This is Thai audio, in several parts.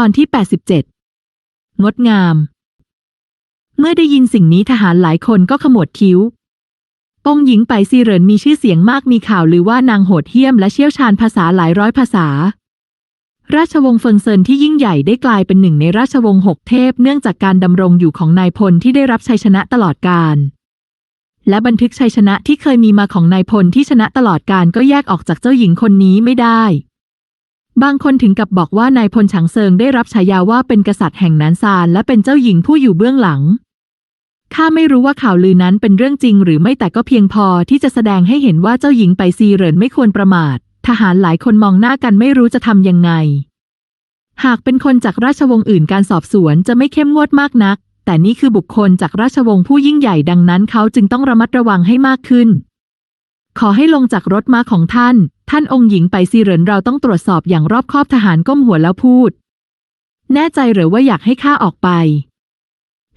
ตอนที่ 87 งดงาม เมื่อได้ยินสิ่งนี้ทหารหลายคนก็ขมวดคิ้ว องหญิงไปซีเหรินมีชื่อเสียงมากมีข่าวลือว่านางโหดเหี้ยมและเชี่ยวชาญภาษาหลายร้อยภาษา ราชวงศ์เฟิงเซินที่ยิ่งใหญ่ได้กลายเป็นหนึ่งในราชวงศ์หกเทพเนื่องจากการดำรงอยู่ของนายพลที่ได้รับชัยชนะตลอดกาลและบันทึกชัยชนะที่เคยมีมาของนายพลที่ชนะตลอดการก็แยกออกจากเจ้าหญิงคนนี้ไม่ได้ บางคนถึงกับบอกว่านายพลฉางเซิงได้รับฉายาว่าเป็นกษัตริย์แห่งนานซานและเป็นเจ้าหญิงผู้อยู่เบื้องหลัง ข้าไม่รู้ว่าข่าวลือนั้นเป็นเรื่องจริงหรือไม่แต่ก็เพียงพอที่จะแสดงให้เห็นว่าเจ้าหญิงไปซีเหรินไม่ควรประมาท ทหารหลายคนมองหน้ากันไม่รู้จะทำยังไง หากเป็นคนจากราชวงศ์อื่นการสอบสวนจะไม่เข้มงวดมากนัก แต่นี่คือบุคคลจากราชวงศ์ผู้ยิ่งใหญ่ดังนั้นเขาจึงต้องระมัดระวังให้มากขึ้นขอให้ลงจากรถม้าของท่าน ท่านองค์หญิงไปซีเหรินเราต้องตรวจสอบอย่างรอบคอบทหารก้มหัวแล้วพูด แน่ใจหรือว่าอยากให้ข้าออกไป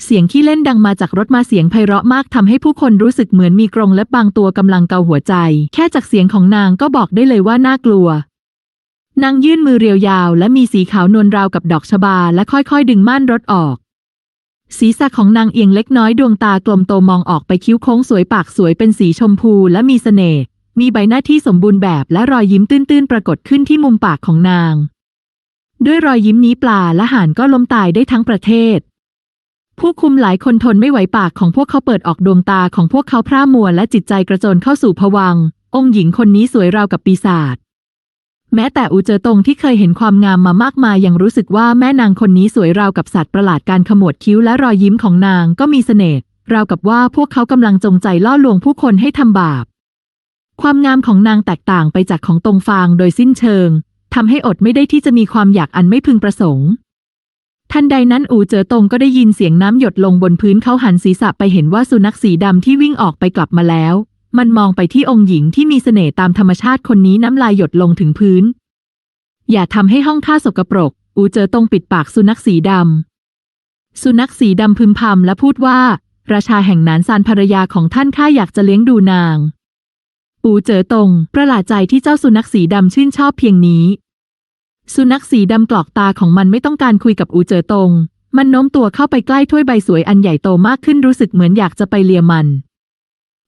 เสียงขี้เล่นดังมาจากรถมาเสียงไพเราะมากทำให้ผู้คนรู้สึกเหมือนมีกรงเล็บบางตัวกำลังเกาหัวใจ แค่จากเสียงของนางก็บอกได้เลยว่าน่ากลัวนางยื่นมือเรียวยาว และมีสีขาวนวลราวกับดอกชบาและค่อยๆ ดึงม่านรถออกศีรษะของนางเอียงเล็กน้อยดวงตากลมโตมองออกไปคิ้วโค้งสวยปากสวยเป็นสีชมพูและมีเสน่ห์ มีใบหน้าที่สมบูรณ์แบบและรอยยิ้มตื้นๆ ปรากฏขึ้นที่มุมปากของนาง ด้วยรอยยิ้มนี้ปลาและห่านก็ล้มตายได้ทั้งประเทศ ผู้คุมหลายคนทนไม่ไหวปากของพวกเขาเปิดออกดวงตาของพวกเขาพร่ามัวและจิตใจกระโจนเข้าสู่ภวังองค์หญิงคนนี้สวยราวกับปีศาจแม้แต่อูเจอตงที่เคยเห็นความงามมามากมายยังรู้สึกว่าแม่นางคนนี้สวยราวกับสัตว์ประหลาดการขมวดคิ้วและรอยยิ้มของนางก็มีเสน่ห์ราวกับว่าพวกเขากำลังจงใจล่อลวงผู้คนให้ทำบาป ความงามของนางแตกต่างไปจากของตรงฟางโดยสิ้นเชิงทำให้อดไม่ได้ที่จะมีความอยากอันไม่พึงประสงค์ ทันใดนั้นอูเจอตงก็ได้ยินเสียงน้ำหยดลงบนพื้นเขาหันศีรษะไปเห็นว่าสุนัขสีดำที่วิ่งออกไปกลับมาแล้ว มันมองไปที่องค์หญิงที่มีเสน่ห์ตามธรรมชาติคนนี้น้ำลายหยดลงถึงพื้น อย่าทำให้ห้องข้าสกปรก อูเจอตงปิดปากสุนัขสีดำสุนัขสีดำพึมพำและพูดว่า ราชาแห่งนานซานภรรยาของท่านข้าอยากจะเลี้ยงดูนาง อูเจอตงประหลาดใจที่เจ้าสุนัขสีดำชื่นชอบเพียงนี้ สุนัขสีดำกรอกตาของมันไม่ต้องการคุยกับอูเจอตง มันโน้มตัวเข้าไปใกล้ถ้วยใบสวยอันใหญ่โตมากขึ้นรู้สึกเหมือนอยากจะไปเลียมัน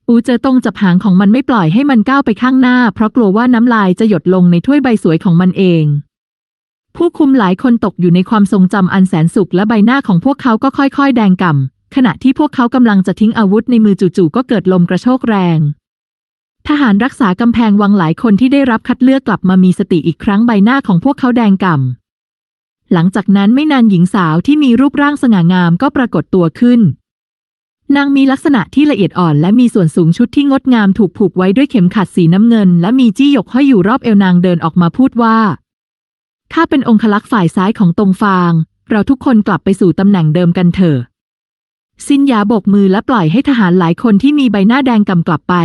อูเจอตงจับหางของมันไม่ปล่อยให้มันก้าวไปข้างหน้า เพราะกลัวว่าน้ำลายจะหยดลงในถ้วยใบสวยของมันเองผู้คุมหลายคนตกอยู่ในความทรงจำอันแสนสุขและใบหน้าของพวกเขาก็ค่อยๆ แดงก่ำขณะที่พวกเขากำลังจะทิ้งอาวุธในมือจู่ๆก็เกิดลมกระโชกแรง ทหารรักษากำแพงวังหลายคนที่ได้รับคัดเลือกกลับมามีสติอีกครั้งใบหน้าของพวกเขาแดงก่ำ หลังจากนั้นไม่นานหญิงสาวที่มีรูปร่างสง่างามก็ปรากฏตัวขึ้น นางมีลักษณะที่ละเอียดอ่อนและมีส่วนสูงชุดที่งดงามถูกผูกไว้ด้วยเข็มขัดสีน้ำเงิน และมีจี้หยกห้อยอยู่รอบเอวนางเดินออกมาพูดว่าข้าเป็นองคลักษ์ฝ่ายซ้ายของตรงฟาง เราทุกคนกลับไปสู่ตำแหน่งเดิมกันเถอะซินยาโบกมือและปล่อยให้ทหารหลายคนที่มีใบหน้าแดงกำกลับไป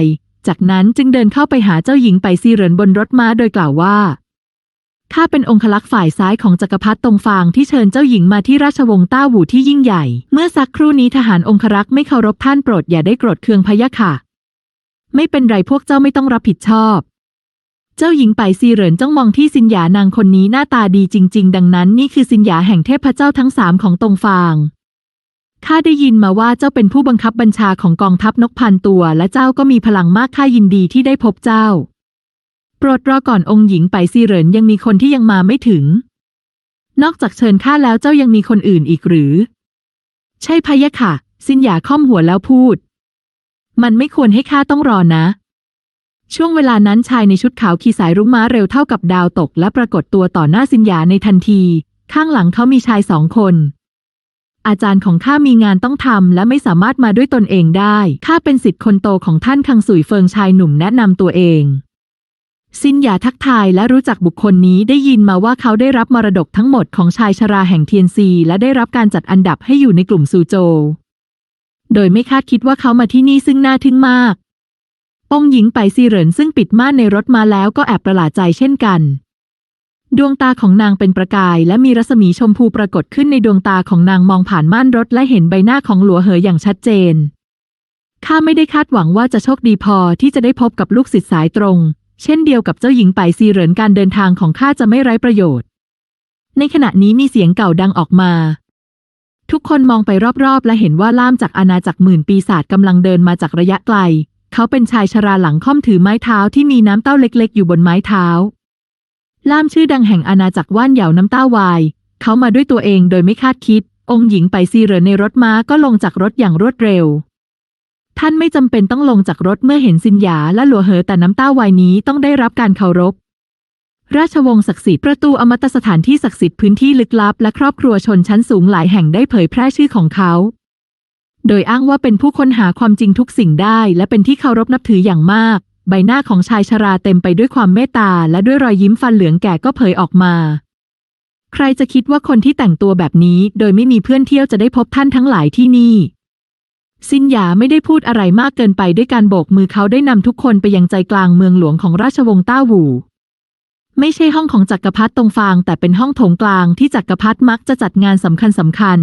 จากนั้นจึงเดินเข้าไปหาเจ้าหญิงไปซีเหรินบนรถม้าโดยกล่าวว่าข้าเป็นองคลักษ์ฝ่ายซ้ายของจักรพรรดิตรงฟางที่เชิญเจ้าหญิงมาที่ราชวงศ์ต้าหูที่ยิ่งใหญ่ เมื่อสักครู่นี้ทหารองครักษ์ไม่เคารพท่านโปรดอย่าได้โกรธเคืองพะยะค่ะ ไม่เป็นไรพวกเจ้าไม่ต้องรับผิดชอบ เจ้าหญิงไปซีเหรินจ้องมองที่สินหยานางคนนี้หน้าตาดีจริง ๆ ดังนั้นนี่คือสินหยาแห่งเทพเจ้าทั้งสามของตรงฟาง ข้าได้ยินมาว่าเจ้าเป็นผู้บังคับบัญชาของกองทัพนกพันตัว และเจ้าก็มีพลังมากข้ายินดีที่ได้พบเจ้า โปรดรอก่อนองค์หญิงไปซีเหรินยังมีคนที่ยังมาไม่ถึง นอกจากเชิญข้าแล้วเจ้ายังมีคนอื่นอีกหรือ ใช่พะยะค่ะ สินหยาค่อมหัวแล้วพูด มันไม่ควรให้ข้าต้องรอนะ ช่วงเวลานั้นชายในชุดขาวขี่สายรุ้งม้าเร็วเท่ากับดาวตก และปรากฏตัวต่อหน้าสินหยาในทันที ข้างหลังเขามีชายสองคน อาจารย์ของข้ามีงานต้องทำและไม่สามารถมาด้วยตนเองได้ ข้าเป็นสิทธิ์คนโตของท่านคังสุยเฟิงชายหนุ่มแนะนำตัวเองสินหยาทักทายและรู้จักบุคคลนี้ได้ยินมาว่าเขาได้รับมรดกทั้งหมดของชายชราแห่งเทียนซี และได้รับการจัดอันดับให้อยู่ในกลุ่มซูโจ โดยไม่คาดคิดว่าเขามาที่นี่ซึ่งน่าทึ่งมาก องหญิงไปซีเหรินซึ่งปิดม่านในรถมาแล้วก็แอบประหลาดใจเช่นกัน ดวงตาของนางเป็นประกาย และมีรัศมีชมพูปรากฏขึ้นในดวงตาของนางมองผ่านม่านรถและเห็นใบหน้าของหลัวเหออย่างชัดเจน ข้าไม่ได้คาดหวังว่าจะโชคดีพอที่จะได้พบกับลูกศิษย์สายตรง เช่นเดียวกับเจ้าหญิงไปซีเหรินการเดินทางของข้าจะไม่ไร้ประโยชน์ ในขณะนี้มีเสียงเก่าดังออกมา ทุกคนมองไปรอบๆ และเห็นว่าล่ามจากอาณาจักรหมื่นปีศาจกำลังเดินมาจากระยะไกล เขาเป็นชายชราหลังค่อมถือไม้เท้าที่มีน้ำเต้าเล็ก ๆ อยู่บนไม้เท้า ล่ามชื่อดังแห่งอาณาจักรว่านเหยาน้ำต้าวาย เขามาด้วยตัวเองโดยไม่คาดคิด องค์หญิงไปซีเรในรถม้าก็ลงจากรถอย่างรวดเร็ว ท่านไม่จำเป็นต้องลงจากรถเมื่อเห็นสินหยาและหลัวเหอแต่น้ำต้าวายนี้ต้องได้รับการเคารพ ราชวงศ์ศักดิ์สิทธิ์ประตูอมตะสถานที่ศักดิ์สิทธิ์พื้นที่ลึกลับและครอบครัวชนชั้นสูงหลายแห่งได้เผยแพร่ชื่อของเขา โดยอ้างว่าเป็นผู้ค้นหาความจริงทุกสิ่งได้ และเป็นที่เคารพนับถืออย่างมาก ใบหน้าของชายชราเต็มไปด้วยความเมตตาและด้วยรอยยิ้มฟันเหลืองแก่ก็เผยออกมา ใครจะคิดว่าคนที่แต่งตัวแบบนี้โดยไม่มีเพื่อนเที่ยวจะได้พบท่านทั้งหลายที่นี่ซินหยาไม่ได้พูดอะไรมากเกินไปด้วยการโบกมือเขาได้นำทุกคนไปยังใจกลางเมืองหลวงของราชวงศ์ต้าหวูไม่ใช่ห้องของจักรพรรดิตรงฟาง แต่เป็นห้องโถงกลางที่จักรพรรดิมักจะจัดงานสำคัญสำคัญ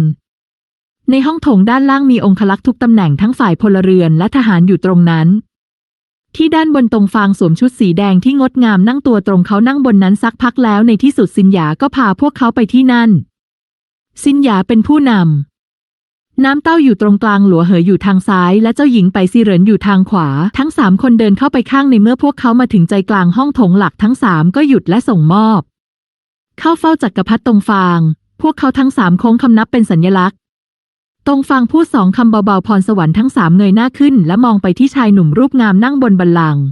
ในห้องโถงด้านล่างมีองคลักษ์ทุกตำแหน่งทั้งฝ่ายพลเรือนและทหารอยู่ตรงนั้น ที่ด้านบนตรงฟางสวมชุดสีแดงที่งดงามนั่งตัวตรงเขานั่งบนนั้นสักพักแล้วในที่สุดซินหยาก็พาพวกเขาไปที่นั่น ซินหยาเป็นผู้นำ น้ำเต้าอยู่ตรงกลางหลัวเหออยู่ทางซ้าย และเจ้าหญิงไปซีเหรินอยู่ทางขวา ทั้งสามคนเดินเข้าไปข้างในเมื่อพวกเขามาถึงใจกลางห้องโถงหลักทั้งสามก็หยุดและส่งมอบ เข้าเฝ้าจักรพรรดิตรงฟาง พวกเขาทั้งสามโค้งคำนับเป็นสัญลักษณ์ ตรงฟางพูดสองคำเบาๆ พรสวรรค์ทั้งสามเงยหน้าขึ้น และมองไปที่ชายหนุ่มรูปงามนั่งบนบัลลังก์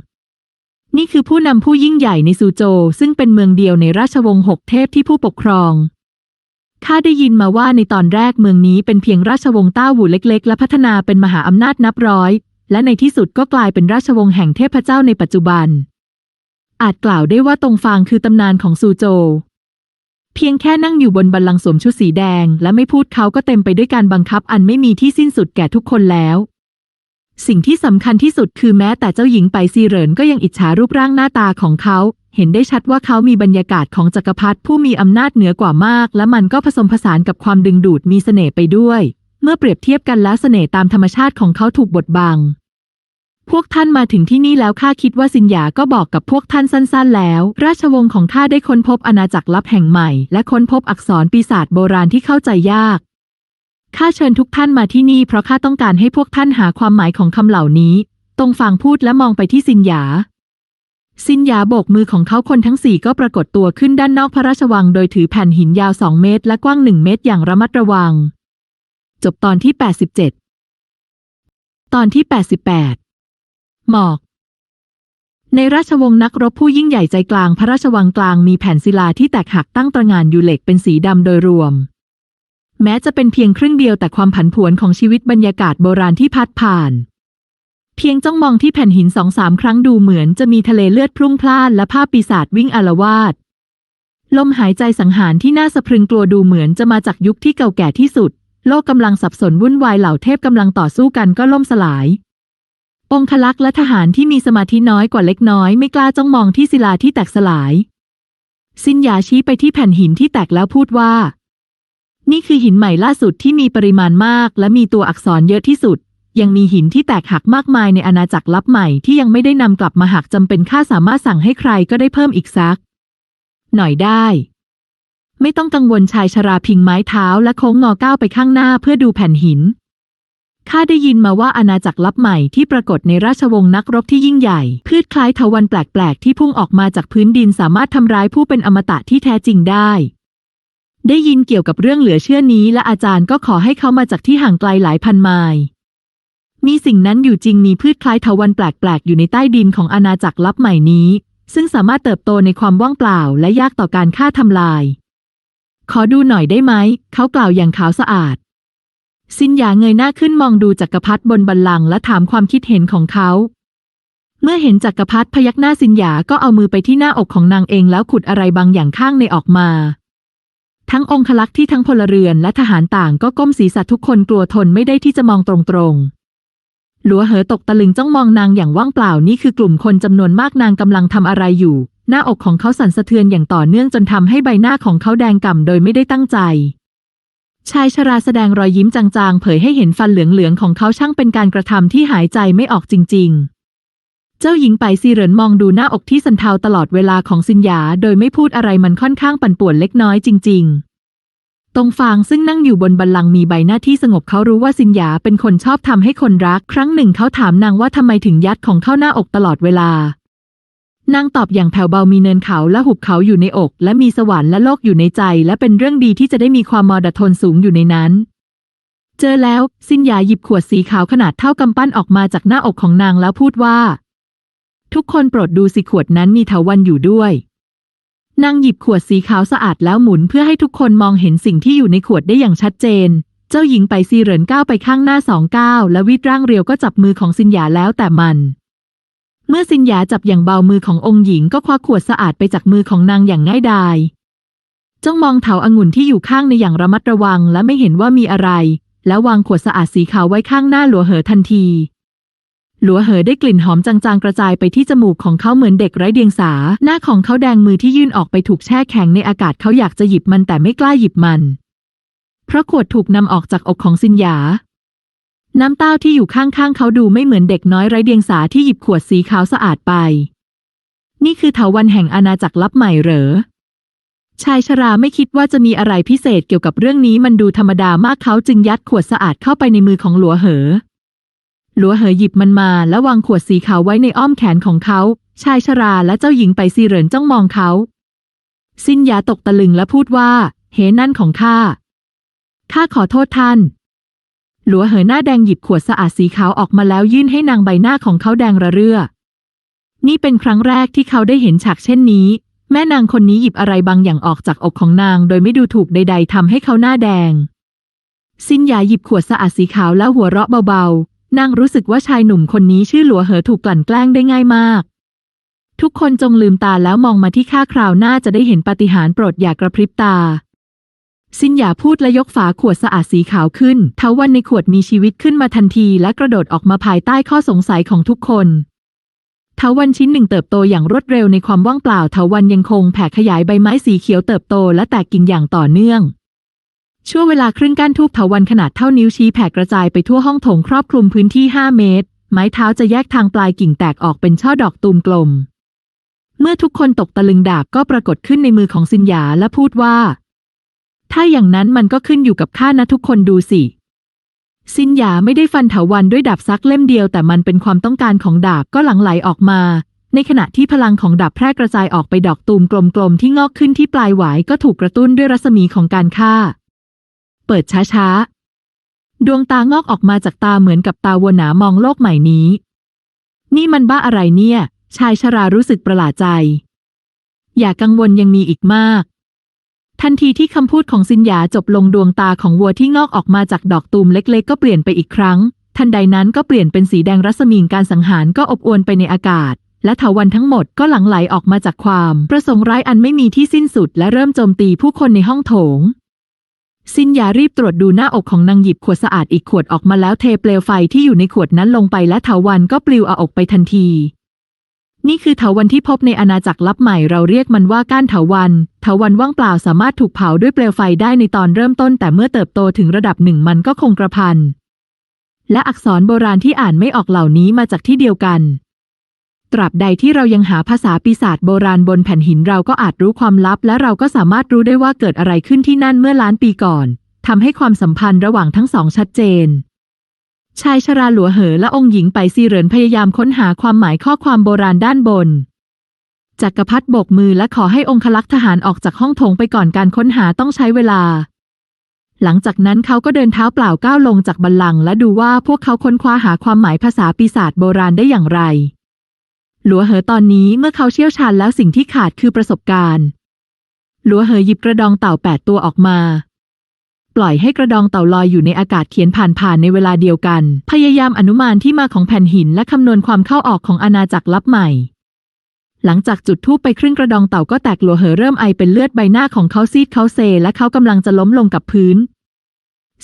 นี่คือผู้นำผู้ยิ่งใหญ่ในซูโจวซึ่งเป็นเมืองเดียวในราชวงศ์หกเทพที่ผู้ปกครอง ข้าได้ยินมาว่าในตอนแรกเมืองนี้เป็นเพียงราชวงศ์ต้าหวูเล็ก ๆ และพัฒนาเป็นมหาอำนาจนับร้อย และในที่สุดก็กลายเป็นราชวงศ์แห่งเทพเจ้าในปัจจุบัน อาจกล่าวได้ว่าตรงฟางคือตำนานของซูโจว เพียงแค่นั่งอยู่บนบัลลังก์สวมชุดสีแดง และไม่พูดเขาก็เต็มไปด้วยการบังคับอันไม่มีที่สิ้นสุดแก่ทุกคนแล้ว สิ่งที่สำคัญที่สุดคือแม้แต่เจ้าหญิงไปซีเรินก็ยังอิจฉารูปร่างหน้าตาของเขา เห็นได้ชัดว่าเขามีบรรยากาศของจักรพรรดิผู้มีอำนาจเหนือกว่ามาก และมันก็ผสมผสานกับความดึงดูดมีเสน่ห์ไปด้วย เมื่อเปรียบเทียบกันแล้วเสน่ห์ตามธรรมชาติของเขาถูกบดบัง วกท่านมาถึงที่นี่แล้วข้าคิดว่าสินหยาก็บอกกับพวกท่านสั้นๆ แล้ว ราชวงศ์ของข้าได้ค้นพบอาณาจักรลับแห่งใหม่ และค้นพบอักษรปีศาจโบราณที่เข้าใจยากข้าเชิญทุกท่านมาที่นี่เพราะข้าต้องการให้พวกท่านหาความหมายของคำเหล่านี้ ตรงฟังพูดและมองไปที่สินหยา สินหยาโบกมือของเขาคนทั้งสี่ก็ปรากฏตัวขึ้นด้านนอกพระราชวัง โดยถือแผ่นหินยาวสองเมตร และกว้างหนึ่งเมตรอย่างระมัดระวัง จบตอนที่ 87 ตอนที่ 88 หมอก ในราชวงศ์นักรบผู้ยิ่งใหญ่ใจกลางพระราชวังกลางมีแผ่นศิลาที่แตกหักตั้งตระหง่านอยู่เหล็กเป็นสีดำโดยรวม แม้จะเป็นเพียงครึ่งเดียวแต่ความผันผวนของชีวิตบรรยากาศโบราณที่พัดผ่าน เพียงจ้องมองที่แผ่นหินสองสามครั้งดูเหมือนจะมีทะเลเลือดพรุ่งพล่านและภาพปีศาจวิ่งอารวาสลมหายใจสังหารที่น่าสะพรึงกลัวดูเหมือนจะมาจากยุคที่เก่าแก่ที่สุด โลกกำลังสับสนวุ่นวายเหล่าเทพกำลังต่อสู้กันก็ล่มสลาย องคลักษ์และทหารที่มีสมาธิน้อยกว่าเล็กน้อยไม่กล้าจ้องมองที่ศิลาที่แตกสลาย สินยาชี้ไปที่แผ่นหินที่แตกแล้วพูดว่า นี่คือหินใหม่ล่าสุดที่มีปริมาณมาก และมีตัวอักษรเยอะที่สุด ยังมีหินที่แตกหักมากมายในอาณาจักรลับใหม่ที่ยังไม่ได้นำกลับมาหากจำเป็นข้าสามารถสั่งให้ใครก็ได้เพิ่มอีกซัก หน่อยได้ ไม่ต้องกังวลชายชราพิงไม้เท้าและโค้งงอก้าวไปข้างหน้าเพื่อดูแผ่นหิน ข้าได้ยินมาว่าอาณาจักรลับใหม่ที่ปรากฏในราชวงศ์นักรบที่ยิ่งใหญ่ พืชคล้ายเถาวัลย์แปลกๆ ที่พุ่งออกมาจากพื้นดินสามารถทำร้ายผู้เป็นอมตะที่แท้จริงได้ ได้ยินเกี่ยวกับเรื่องเหลือเชื่อนี้และอาจารย์ก็ขอให้เขามาจากที่ห่างไกลหลายพันไมล์มีสิ่งนั้นอยู่จริงมีพืชคล้ายเถาวัลย์แปลกๆ อยู่ในใต้ดินของอาณาจักรลับใหม่นี้ ซึ่งสามารถเติบโตในความว่างเปล่าและยากต่อการฆ่าทำลาย ขอดูหน่อยได้ไหม เขากล่าวอย่างขาวสะอาด สินหยาเงยหน้าขึ้นมองดูจักรพรรดิบนบัลลังก์และถามความคิดเห็นของเขา เมื่อเห็นจักรพรรดิพยักหน้าสินหยาก็เอามือไปที่หน้าอกของนางเองแล้วขุดอะไรบางอย่างข้างในออกมา ทั้งองคลักษ์ที่ทั้งพลเรือนและทหารต่างก็ก้มศีรษะทุกคนกลัวทนไม่ได้ที่จะมองตรงๆหลัวเหอตกตะลึงจ้องมองนางอย่างว่างเปล่านี่คือกลุ่มคนจำนวนมากนางกำลังทำอะไรอยู่ หน้าอกของเขาสั่นสะเทือนอย่างต่อเนื่องจนทำให้ใบหน้าของเขาแดงก่ำโดยไม่ได้ตั้งใจ ชายชราแสดงรอยยิ้มจางๆ เผยให้เห็นฟันเหลืองๆ ของเขาช่างเป็นการกระทำที่หายใจไม่ออกจริง ๆ เจ้าหญิงไปซีเหรินมองดูหน้าอกที่สันเทาตลอดเวลาของซินหยา โดยไม่พูดอะไรมันค่อนข้างปั่นป่วนเล็กน้อยจริง ๆตรงฟางซึ่งนั่งอยู่บนบัลลังก์มีใบหน้าที่สงบเขารู้ว่าซินหยาเป็นคนชอบทำให้คนรัก ครั้งหนึ่งเขาถามนางว่าทำไมถึงยัดของเข้าหน้าอกตลอดเวลา นางตอบอย่างแผ่วเบามีเนินเขาและหุบเขาอยู่ในอก และมีสวรรค์และโลกอยู่ในใจ และเป็นเรื่องดีที่จะได้มีความมอดทนสูงอยู่ในนั้น เจอแล้วซินยาหยิบขวดสีขาวขนาดเท่ากำปั้นออกมาจากหน้าอกของนางแล้วพูดว่า ทุกคนโปรดดูสิขวดนั้นมีเถาวันอยู่ด้วยนางหยิบขวดสีขาวสะอาดแล้วหมุนเพื่อให้ทุกคนมองเห็นสิ่งที่อยู่ในขวดได้อย่างชัดเจน เจ้าหญิงไปซีเหรินก้าวไปข้างหน้าสองก้าวและวิดร่างเรียวก็จับมือของซินยาแล้วแต่มัน เมื่อซินหยาจับอย่างเบามือขององค์หญิงก็คว้าขวดสะอาดไปจากมือของนางอย่างง่ายดายจ้องมองเถาอางุ่นที่อยู่ข้างในอย่างระมัดระวังและไม่เห็นว่ามีอะไร แล้ววางขวดสะอาดสีขาวไว้ข้างหน้าหลัวเหอทันที หลัวเหอได้กลิ่นหอมจางๆกระจายไปที่จมูกของเขาเหมือนเด็กไร้เดียงสา หน้าของเขาแดงมือที่ยื่นออกไปถูกแช่แข็งในอากาศเขาอยากจะหยิบมันแต่ไม่กล้าหยิบมัน เพราะขวดถูกนำออกจากอกของซินหยา น้ำเต้าที่อยู่ข้างๆ เขาดูไม่เหมือนเด็กน้อยไร้เดียงสาที่หยิบขวดสีขาวสะอาดไป นี่คือเถาวันแห่งอาณาจักรลับใหม่เหรอ ชายชราไม่คิดว่าจะมีอะไรพิเศษเกี่ยวกับเรื่องนี้มันดูธรรมดามากเขาจึงยัดขวดสะอาดเข้าไปในมือของหลัวเหอ หลัวเหอหยิบมันมาแล้ววางขวดสีขาวไว้ในอ้อมแขนของเขา ชายชราและเจ้าหญิงไปซีเหรินจ้องมองเขา สิ้นยาตกตะลึงและพูดว่า เฮนั่นของข้าข้าขอโทษท่าน หลัวเหอหน้าแดงหยิบขวดสะอาดสีขาวออกมาแล้วยื่นให้นางใบหน้าของเขาแดงระเรื่อ นี่เป็นครั้งแรกที่เขาได้เห็นฉากเช่นนี้ แม่นางคนนี้หยิบอะไรบางอย่างออกจากอกของนาง โดยไม่ดูถูกใด ๆทำให้เขาหน้าแดงสิ้นยาหยิบขวดสะอาดสีขาวแล้วหัวเราะเบาๆ นางรู้สึกว่าชายหนุ่มคนนี้ชื่อหลัวเหอถูกกลั่นแกล้งได้ง่ายมาก ทุกคนจงลืมตาแล้วมองมาที่ข้าคราวหน้าจะได้เห็นปาฏิหาริย์โปรดอย่ากระพริบตา สินหยาพูดและยกฝาขวดสะอาดสีขาวขึ้น เทาวันในขวดมีชีวิตขึ้นมาทันทีและกระโดดออกมาภายใต้ข้อสงสัยของทุกคนเทาวันชิ้นหนึ่งเติบโตอย่างรวดเร็วในความว่างเปล่าเทาวันยังคงแผ่ขยายใบไม้สีเขียวเติบโตและแตกกิ่งอย่างต่อเนื่อง ช่วงเวลาครึ่งก้านทูบเถาวันขนาดเท่านิ้วชี้แผ่กระจายไปทั่วห้องโถงครอบคลุมพื้นที่ 5 เมตร ไม้เท้าจะแยกทางปลายกิ่งแตกออกเป็นช่อดอกตูมกลม เมื่อทุกคนตกตะลึงดาบก็ปรากฏขึ้นในมือของสินหยาและพูดว่า ถ้าอย่างนั้นมันก็ขึ้นอยู่กับข้านะทุกคนดูสิสินหยาไม่ได้ฟันเถาวันด้วยดาบซักเล่มเดียวแต่มันเป็นความต้องการของดาบก็หลั่งไหลออกมา ในขณะที่พลังของดาบแพร่กระจายออกไปดอกตูมกลมๆ ที่งอกขึ้นที่ปลายหวายก็ถูกกระตุ้นด้วยรัศมีของการฆ่า เปิดช้าๆ ดวงตางอกออกมาจากตาเหมือนกับตาวัวหนามองโลกใหม่นี้ นี่มันบ้าอะไรเนี่ย ชายชรารู้สึกประหลาดใจ อย่ากังวลยังมีอีกมาก ทันทีที่คำพูดของสินหยาจบลงดวงตาของวัวที่งอกออกมาจากดอกตูมเล็กๆ ก็เปลี่ยนไปอีกครั้ง ทันใดนั้นก็เปลี่ยนเป็นสีแดงรัศมีการสังหารก็อบอวลไปในอากาศ และเถาวันทั้งหมดก็หลั่งไหลออกมาจากความ ประสงค์ร้ายอันไม่มีที่สิ้นสุดและเริ่มโจมตีผู้คนในห้องโถงสินยารีบตรวจดูหน้าอกของนางหยิบขวดสะอาดอีกขวดออกมาแล้วเทเปลวไฟที่อยู่ในขวดนั้นลงไปและเถาวันก็ปลิวเอาออกไปทันที นี่คือเถาวันที่พบในอาณาจักรลับใหม่เราเรียกมันว่าก้านเถาวัน เถาวันว่างเปล่าสามารถถูกเผาด้วยเปลวไฟได้ในตอนเริ่มต้น แต่เมื่อเติบโตถึงระดับหนึ่งมันก็คงกระพัน และอักษรโบราณที่อ่านไม่ออกเหล่านี้มาจากที่เดียวกัน ตราบใดที่เรายังหาภาษาปีศาจโบราณบนแผ่นหินเราก็อาจรู้ความลับ และเราก็สามารถรู้ได้ว่าเกิดอะไรขึ้นที่นั่นเมื่อล้านปีก่อนทำให้ความสัมพันธ์ระหว่างทั้งสองชัดเจน ชายชราหลัวเหอและองค์หญิงไปซีเหรินพยายามค้นหาความหมายข้อความโบราณด้านบนจักรพรรดิโบกมือและขอให้องคลักษ์ทหารออกจากห้องโถงไปก่อนการค้นหาต้องใช้เวลา หลังจากนั้นเขาก็เดินเท้าเปล่าก้าวลงจากบัลลังก์และดูว่าพวกเขาค้นคว้าหาความหมายภาษาปีศาจโบราณได้อย่างไร หลัวเหอตอนนี้เมื่อเขาเชี่ยวชาญแล้วสิ่งที่ขาดคือประสบการณ์ หลัวเหอหยิบกระดองเต่าแปดตัวออกมา ปล่อยให้กระดองเต่าลอยอยู่ในอากาศเขียนผ่านๆในเวลาเดียวกัน พยายามอนุมานที่มาของแผ่นหินและคำนวณความเข้าออกของอาณาจักรลับใหม่ หลังจากจุดทูปไปครึ่งกระดองเต่าก็แตกหลัวเหอเริ่มไอเป็นเลือดใบหน้าของเขาซีดเขาเซ และเขากำลังจะล้มลงกับพื้น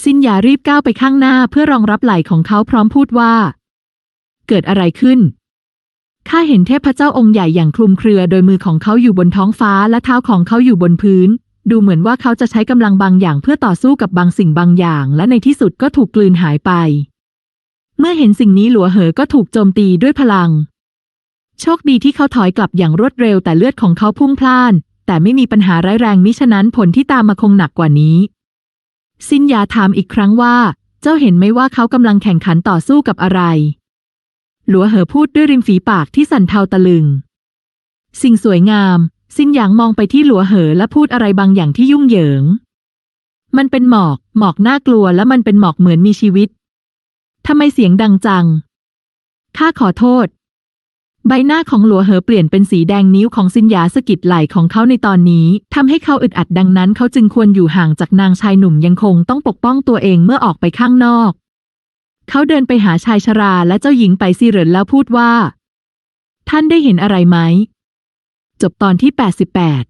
สินหยารีบก้าวไปข้างหน้าเพื่อรองรับไหล่ของเขาพร้อมพูดว่า เกิดอะไรขึ้นข้าเห็นเทพเจ้าองค์ใหญ่อย่างคลุมเครือโดยมือของเขาอยู่บนท้องฟ้าและเท้าของเขาอยู่บนพื้น ดูเหมือนว่าเขาจะใช้กำลังบางอย่างเพื่อต่อสู้กับบางสิ่งบางอย่าง และในที่สุดก็ถูกกลืนหายไป เมื่อเห็นสิ่งนี้หลัวเหอก็ถูกโจมตีด้วยพลัง โชคดีที่เขาถอยกลับอย่างรวดเร็วแต่เลือดของเขาพุ่งพล่าน แต่ไม่มีปัญหาร้ายแรงมิฉะนั้นผลที่ตามมาคงหนักกว่านี้สินยาถามอีกครั้งว่า เจ้าเห็นไหมว่าเขากำลังแข่งขันต่อสู้กับอะไร หลัวเหอพูดด้วยริมฝีปากที่สั่นเทาตะลึง สิ่งสวยงาม สินหยางมองไปที่หลัวเหอและพูดอะไรบางอย่างที่ยุ่งเหยิง มันเป็นหมอก หมอกน่ากลัวและมันเป็นหมอกเหมือนมีชีวิต ทำไมเสียงดังจัง ข้าขอโทษ ใบหน้าของหลัวเหอเปลี่ยนเป็นสีแดงนิ้วของสินหยาสะกิดไหล่ของเขาในตอนนี้ทำให้เขาอึดอัดดังนั้น เขาจึงควรอยู่ห่างจากนางชายหนุ่มยังคงต้องปกป้องตัวเองเมื่อออกไปข้างนอก เขาเดินไปหาชายชราและเจ้าหญิงไปซีเหรินแล้วพูดว่า ท่านได้เห็นอะไรไหม จบตอนที่ 88